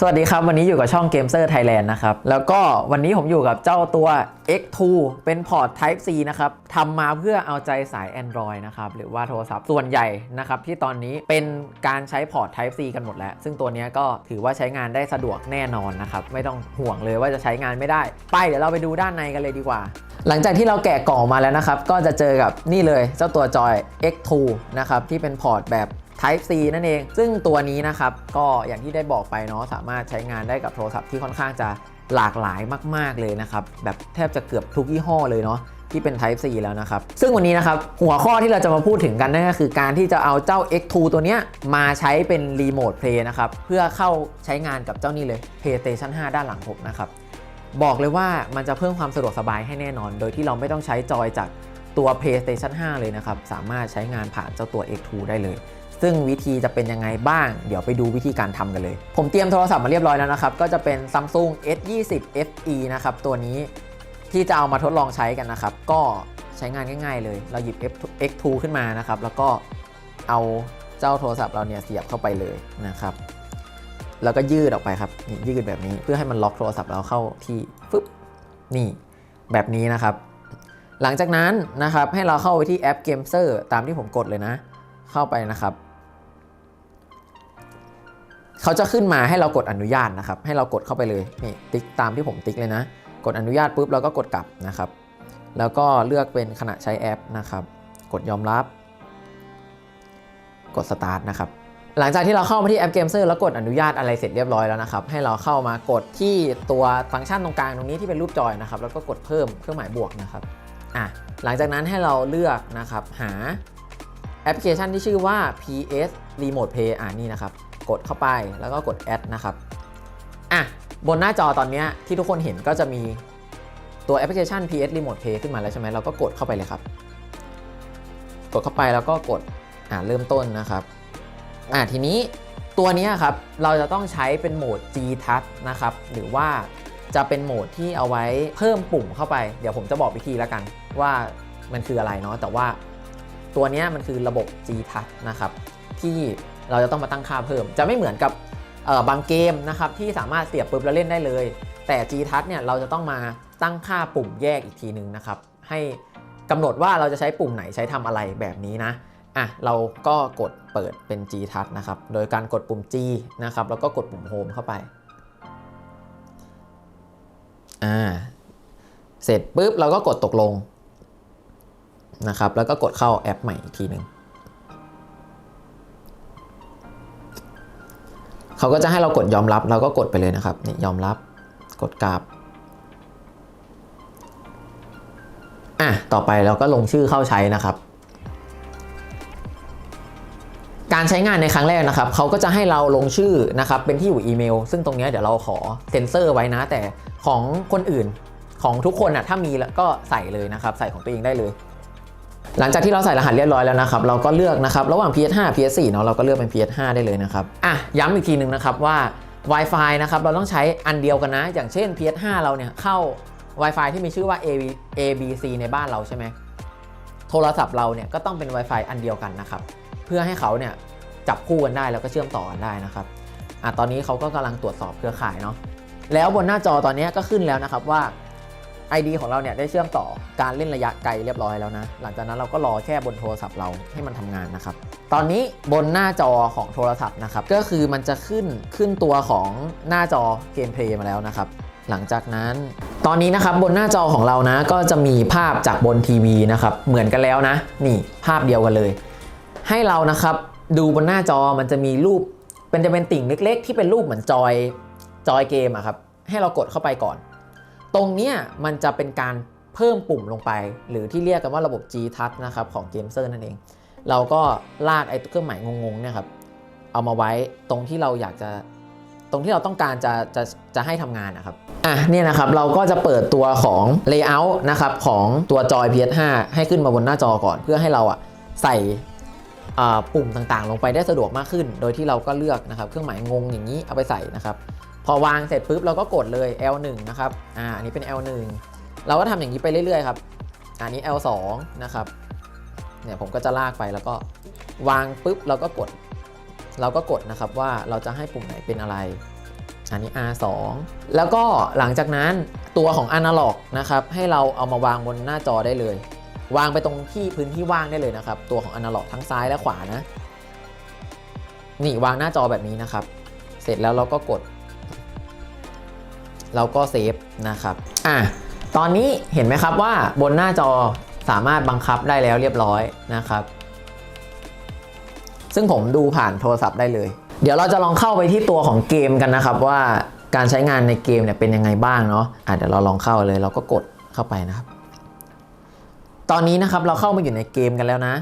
สวัสดีครับ วันนี้อยู่กับช่อง Gamer Thailand นะครับ แล้วก็วันนี้ผมอยู่กับเจ้าตัว X2 เป็นพอร์ต Type C นะครับทำมาเพื่อเอาใจสาย Android นะครับ หรือว่าโทรศัพท์ส่วนใหญ่นะครับ ที่ตอนนี้เป็นการใช้พอร์ต Type C กันหมดแล้ว ซึ่งตัวนี้ก็ถือว่าใช้งานได้สะดวกแน่นอนนะครับ ไม่ต้องห่วงเลยว่าจะใช้งานไม่ได้ ไปเดี๋ยวเราไปดูด้านในกันเลยดีกว่า หลังจากที่เราแกะกล่องมาแล้วนะครับ ก็จะเจอกับนี่เลยเจ้าตัวจอย X2 นะครับที่เป็นพอร์ตแบบ Type C นั่นเอง ซึ่งตัวนี้นะครับ ก็อย่างที่ได้บอกไปเนาะสามารถใช้งานได้กับโทรศัพท์ที่ค่อนข้างจะหลากหลายมาก ๆ เลยนะครับ แบบแทบจะเกือบทุกยี่ห้อเลยเนาะที่เป็น Type C แล้วนะครับ ซึ่งวันนี้นะครับ หัวข้อที่เราจะมาพูดถึงกันนั่นก็คือการที่จะเอาเจ้า X2 ตัวเนี้ยมาใช้เป็นรีโมทเพลย์นะครับ เพื่อเข้าใช้งานกับเจ้านี่เลย PlayStation 5 ด้านหลังผมนะครับ บอกเลยว่ามันจะเพิ่มความสะดวกสบายให้แน่นอน โดยที่เราไม่ต้องใช้จอยจากตัว PlayStation 5 เลยนะครับ สามารถใช้งานผ่านเจ้าตัว X2 ได้เลย ซึ่งวิธีจะเป็นยังไงบ้าง เดี๋ยวไปดูวิธีการทำกันเลย ผมเตรียมโทรศัพท์มาเรียบร้อยแล้วนะครับ ก็จะเป็น Samsung S20 FE นะครับตัวนี้ที่จะเอามาทดลองใช้กันนะครับ ก็ใช้งานง่าย ๆ เลย เราหยิบ X2 ขึ้นมานะครับ แล้วก็เอาเจ้าโทรศัพท์เราเนี่ยเสียบเข้าไปเลยนะครับ แล้วก็ยืดออกไปครับยืดแบบนี้เพื่อให้มันล็อกโทรศัพท์เราเข้าที่ฟึบนี่แบบนี้นะครับ หลังจากนั้นนะครับให้เราเข้าไปที่แอป Gameser ตามที่ผมกดเลยนะ เข้าไปนะครับ เขาจะขึ้นมาให้เรากดอนุญาตนะครับ ให้เรากดเข้าไปเลยนี่ติ๊กตามที่ผมติ๊กเลยนะ กดอนุญาตปุ๊บเราก็กดกลับนะครับ แล้วก็เลือกเป็นขณะใช้แอปนะครับ กดยอมรับ กดสตาร์ทนะครับหลังจากที่เราเข้ามาที่แอป Gameser แล้วกดอนุญาตอะไรเสร็จเรียบร้อยแล้วนะครับ ให้เราเข้ามากดที่ตัวฟังก์ชันตรงกลางตรงนี้ที่เป็นรูปจอยนะครับ แล้วก็กดเพิ่มเครื่องหมายบวกนะครับอะหลังจากนั้นให้เราเลือกนะครับหาแอปพลิเคชันที่ชื่อว่า PS Remote Play อ่านี่นะครับ กดเข้าไปแล้วก็กด Add นะครับอะบนหน้าจอตอนนี้ที่ทุกคนเห็นก็จะมีตัวแอปพลิเคชัน PS Remote Play ขึ้นมาแล้วใช่ไหมเราก็กดเข้าไปเลยครับ กดเข้าไปแล้วก็กดอ่าเริ่มต้นนะครับอ่าทีนี้ตัวนี้ครับเราจะต้องใช้เป็นโหมด G Touch นะครับหรือว่าจะเป็นโหมดที่เอาไว้เพิ่มปุ่มเข้าไป เดี๋ยวผมจะบอกวิธีแล้วกันว่ามันคืออะไรเนาะแต่ว่าตัวนี้มันคือระบบ G Touch นะครับที่ เราจะต้องมาตั้งค่าเพิ่ม จะไม่เหมือนกับบางเกมนะครับที่สามารถเสียบปุ๊บแล้วเล่นได้เลย แต่ G Touch เนี่ยเราจะต้องมาตั้งค่าปุ่มแยกอีกทีหนึ่งนะครับให้กำหนดว่าเราจะใช้ปุ่มไหนใช้ทำอะไรแบบนี้นะอะเราก็กดเปิดเป็น G Touch นะครับ โดยการกดปุ่ม G นะครับแล้วก็กดปุ่ม Home เข้าไปอ่าเสร็จปุ๊บเราก็กดตกลงนะครับแล้วก็กดเข้าแอปใหม่อีกทีหนึ่ง เขาก็จะให้เรากดยอมรับเราก็กดไปเลยนะครับนี่ยอมรับกดกราบอะต่อไปเราก็ลงชื่อเข้าใช้นะครับ การใช้งานในครั้งแรกนะครับเขาก็จะให้เราลงชื่อนะครับเป็นที่อยู่อีเมล ซึ่งตรงนี้เดี๋ยวเราขอเซ็นเซอร์ไว้นะ แต่ของคนอื่นของทุกคนนะถ้ามีแล้วก็ใส่เลยนะครับ ใส่ของตัวเองได้เลย หลังจากที่เราใส่รหัสเรียบร้อยแล้วนะครับ เราก็เลือกนะครับระหว่าง PS5 PS4 เนาะเราก็เลือกเป็น PS5 ได้เลยนะครับอะย้ำอีกทีหนึ่งนะครับว่า Wi-Fi นะครับเราต้องใช้อันเดียวกันนะ อย่างเช่น PS5 เราเนี่ยเข้า Wi-Fi ที่มีชื่อว่า AB ABC ในบ้านเราใช่ไหมโทรศัพท์เราเนี่ยก็ต้องเป็น Wi-Fi อันเดียวกันนะครับเพื่อให้เขาเนี่ยจับคู่กันได้แล้วก็เชื่อมต่อกันได้นะครับอะตอนนี้เขาก็กำลังตรวจสอบเครือข่ายเนาะแล้วบนหน้าจอตอนนี้ก็ขึ้นแล้วนะครับว่า ID ของเราเนี่ยได้เชื่อมต่อการเล่นระยะไกลเรียบร้อยแล้วนะ หลังจากนั้นเราก็รอแค่บนโทรศัพท์เราให้มันทำงานนะครับ ตอนนี้บนหน้าจอของโทรศัพท์นะครับ ก็คือมันจะขึ้นขึ้นตัวของหน้าจอเกมเพลย์มาแล้วนะครับ หลังจากนั้น ตอนนี้นะครับบนหน้าจอของเรานะ ก็จะมีภาพจากบนทีวีนะครับ เหมือนกันแล้วนะ นี่ภาพเดียวกันเลย ให้เรานะครับดูบนหน้าจอมันจะมีรูป เป็นจะเป็นติ่งเล็ก ๆ ที่เป็นรูปเหมือนจอยจอยเกมอะครับ ให้เรากดเข้าไปก่อน ตรงเนี้ยมันจะเป็นการเพิ่มปุ่มลงไป หรือที่เรียกกันว่าระบบ G Touch นะครับของ g a m e r นั่นเอง เราก็ลากไอ้เครื่องหมายงงๆเนี่ยครับเอามาไว้ตรงที่เราอยากจะตรงที่เราต้องการจะจะจะให้ทำงานนะครับ อะเนี่ยนะครับเราก็จะเปิดตัวของ Layout นะครับของตัวจอย PS5 ให้ขึ้นมาบนหน้าจอก่อน เพื่อให้เราอะใส่ปุ่มต่างๆ ลงไปได้สะดวกมากขึ้น โดยที่เราก็เลือกนะครับเครื่องหมายงงอย่างนี้เอาไปใส่นะครับ พอวางเสร็จปุ๊บเราก็กดเลย L1 นะครับ อ่า อันนี้เป็น L1 เราก็ทำอย่างนี้ไปเรื่อยๆครับ อันนี้ L2 นะครับ เนี่ยผมก็จะลากไปแล้วก็วางปุ๊บเราก็กด เราก็กดนะครับว่าเราจะให้ปุ่มไหนเป็นอะไร อันนี้ R2 แล้วก็หลังจากนั้นตัวของ Analog นะครับ ให้เราเอามาวางบนหน้าจอได้เลย วางไปตรงที่พื้นที่ว่างได้เลยนะครับ ตัวของ Analog ทั้งซ้ายและขวานะ นี่วางหน้าจอแบบนี้นะครับ เสร็จแล้วเราก็กด เราก็เซฟนะครับอะตอนนี้เห็นไหมครับว่าบนหน้าจอสามารถบังคับได้แล้วเรียบร้อยนะครับ ซึ่งผมดูผ่านโทรศัพท์ได้เลย เดี๋ยวเราจะลองเข้าไปที่ตัวของเกมกันนะครับว่าการใช้งานในเกมเนี่ยเป็นยังไงบ้างเนาะอะเดี๋ยวเราลองเข้าเลยเราก็กดเข้าไปนะครับ ตอนนี้นะครับเราเข้ามาอยู่ในเกมกันแล้วนะ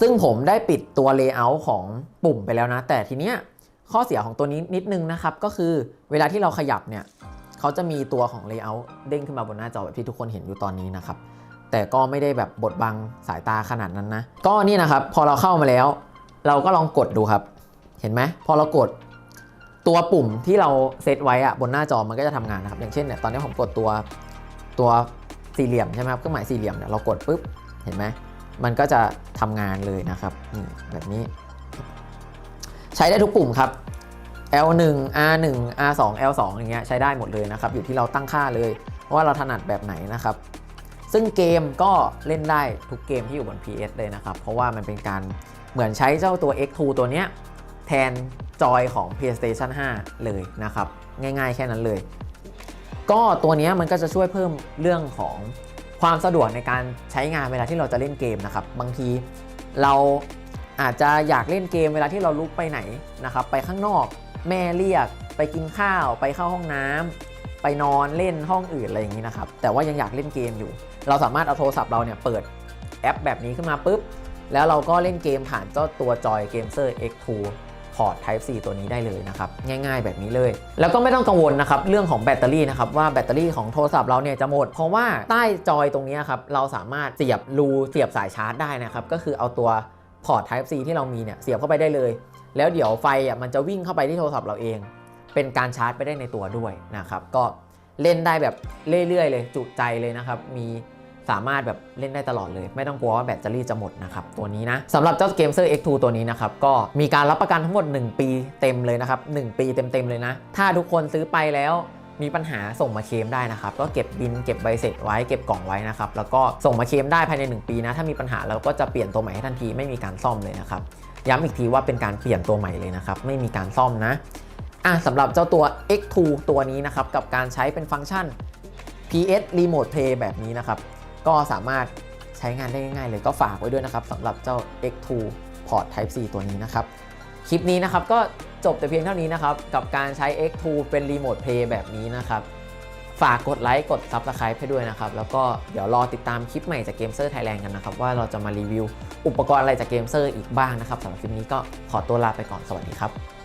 ซึ่งผมได้ปิดตัว Layout ของปุ่มไปแล้วนะ แต่ทีเนี้ยข้อเสียของตัวนี้นิดนึงนะครับ ก็คือเวลาที่เราขยับเนี่ย เขาจะมีตัวของ Layout เด้งขึ้นมาบนหน้าจอแบบที่ทุกคนเห็นอยู่ตอนนี้นะครับ แต่ก็ไม่ได้แบบบดบังสายตาขนาดนั้นนะ ก็นี่นะครับ พอเราเข้ามาแล้ว เราก็ลองกดดูครับ เห็นไหมพอเรากดตัวปุ่มที่เราเซตไว้อะบนหน้าจอมันก็จะทำงานนะครับ อย่างเช่นเนี่ยตอนนี้ผมกดตัวตัวสี่เหลี่ยมใช่ไหมครับเครื่องหมายสี่เหลี่ยมเนี่ยเรากดปุ๊บเห็นไหมมันก็จะทำงานเลยนะครับนี่แบบนี้ ใช้ได้ทุกปุ่มครับ L1 R1 R2 L2 อย่างเงี้ยใช้ได้หมดเลยนะครับ อยู่ที่เราตั้งค่าเลยว่าเราถนัดแบบไหนนะครับ ซึ่งเกมก็เล่นได้ทุกเกมที่อยู่บน PS เลยนะครับ เพราะว่ามันเป็นการเหมือนใช้เจ้าตัว X2 ตัวเนี้ยแทนจอยของ PlayStation 5 เลยนะครับ ง่ายๆแค่นั้นเลย ก็ตัวเนี้ยมันก็จะช่วยเพิ่มเรื่องของความสะดวกในการใช้งานเวลาที่เราจะเล่นเกมนะครับ บางทีเราอาจจะอยากเล่นเกมเวลาที่เราลุกไปไหนนะครับ ไปข้างนอก แม่เรียกไปกินข้าวไปเข้าห้องน้ำไปนอนเล่นห้องอื่นอะไรอย่างนี้นะครับ แต่ว่ายังอยากเล่นเกมอยู่ เราสามารถเอาโทรศัพท์เราเนี่ยเปิดแอปแบบนี้ขึ้นมาปุ๊บ แล้วเราก็เล่นเกมผ่านเจ้าตัวจอย Gamer X2 พอร์ต Type C ตัวนี้ได้เลยนะครับ ง่ายๆแบบนี้เลย แล้วก็ไม่ต้องกังวลนะครับ เรื่องของแบตเตอรี่นะครับ ว่าแบตเตอรี่ของโทรศัพท์เราเนี่ยจะหมด เพราะว่าใต้จอยตรงนี้ครับ เราสามารถเสียบรูเสียบสายชาร์จได้นะครับ ก็คือเอาตัวพอร์ต Type C ที่เรามีเนี่ยเสียบเข้าไปได้เลย แล้วเดี๋ยวไฟอะมันจะวิ่งเข้าไปที่โทรศัพท์เราเอง เป็นการชาร์จไปได้ในตัวด้วยนะครับ ก็เล่นได้แบบเรื่อยๆ เลยจุใจเลยนะครับ มีสามารถแบบเล่นได้ตลอดเลย ไม่ต้องกลัวว่าแบตเตอรี่จะหมดนะครับ ตัวนี้นะสำหรับเจ้า g a m e r X2 ตัวนี้นะครับ ก็มีการรับประกันทั้งหมด 1 ปีเต็มเลยนะครับ 1 ปีเต็มๆเลยนะ ถ้าทุกคนซื้อไปแล้ว มีปัญหาส่งมาเคลมได้นะครับ ก็เก็บบินเก็บใบเสร็จไว้เก็บกล่องไว้นะครับ แล้วก็ส่งมาเคลมได้ภายใน 1 ปีนะ ถ้ามีปัญหาเราก็จะเปลี่ยนตัวใหม่ให้ทันทีไม่มีการซ่อมเลยนะครับ ย้ำอีกทีว่าเป็นการเปลี่ยนตัวใหม่เลยนะครับ ไม่มีการซ่อมนะอะสำหรับเจ้าตัว X2 ตัวนี้นะครับกับการใช้เป็นฟังก์ชัน PS Remote Play แบบนี้นะครับ ก็สามารถใช้งานได้ง่ายๆเลยก็ฝากไว้ด้วยนะครับสำหรับเจ้า X2 Port Type C ตัวนี้นะครับ คลิปนี้นะครับก็ จบแต่เพียงเท่านี้นะครับ กับการใช้ X2 เป็นรีโมทเพลย์แบบนี้นะครับ ฝากกดไลค์กด Subscribe ให้ด้วยนะครับ แล้วก็เดี๋ยวรอติดตามคลิปใหม่จากเกมเซอร์ไทยแลนด์กันนะครับ ว่าเราจะมารีวิว อุปกรณ์อะไรจากเกมเซอร์อีกบ้างนะครับสำหรับคลิปนี้ก็ขอตัวลาไปก่อนสวัสดีครับ